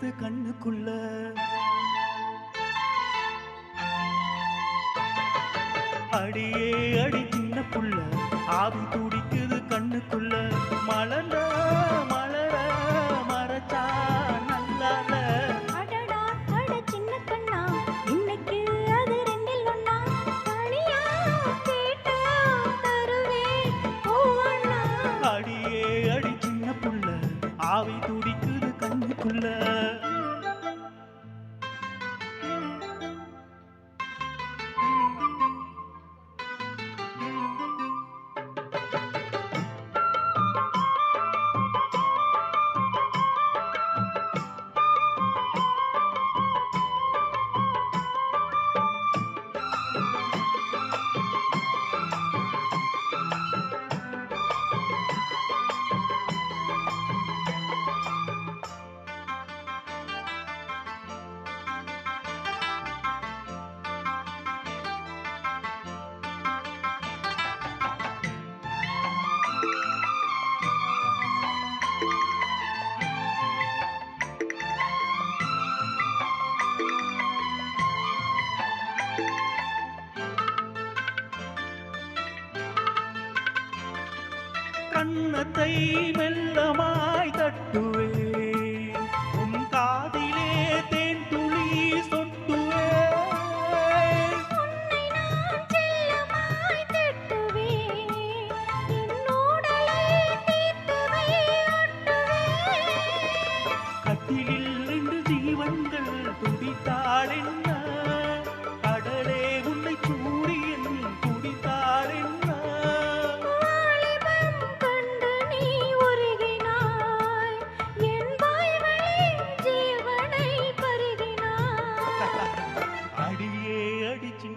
தெரியாத கண்ணுக்குள்ள. அடியே அடி சின்ன புள்ள. ஆவி துடிக்குது கண்ணுக்குள்ள. மலர்ந்த கன்னத்தை மெல்லமாய் தட்டுவே. உன் காதிலே தேன் துளி சொட்டுவே. கட்டிலில் ரெண்டு ஜீவன்கள் துடித்தாள்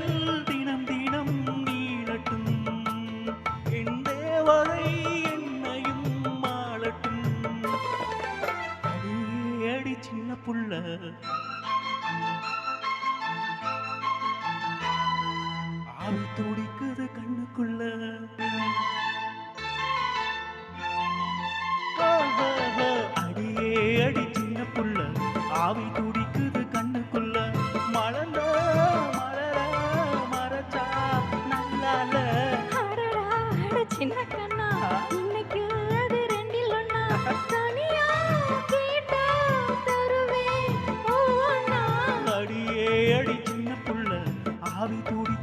விழிகள் தினம் தினம் நீளட்டும். என் தேவதை என்னையும் மாளட்டும். அடி சின்ன புள்ள. ஆவி துடிக்குது கண்ணுக்குள்ள.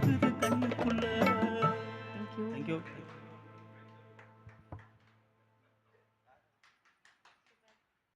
இருக்குது கண்ணுக்குள்ள. Thank you thank you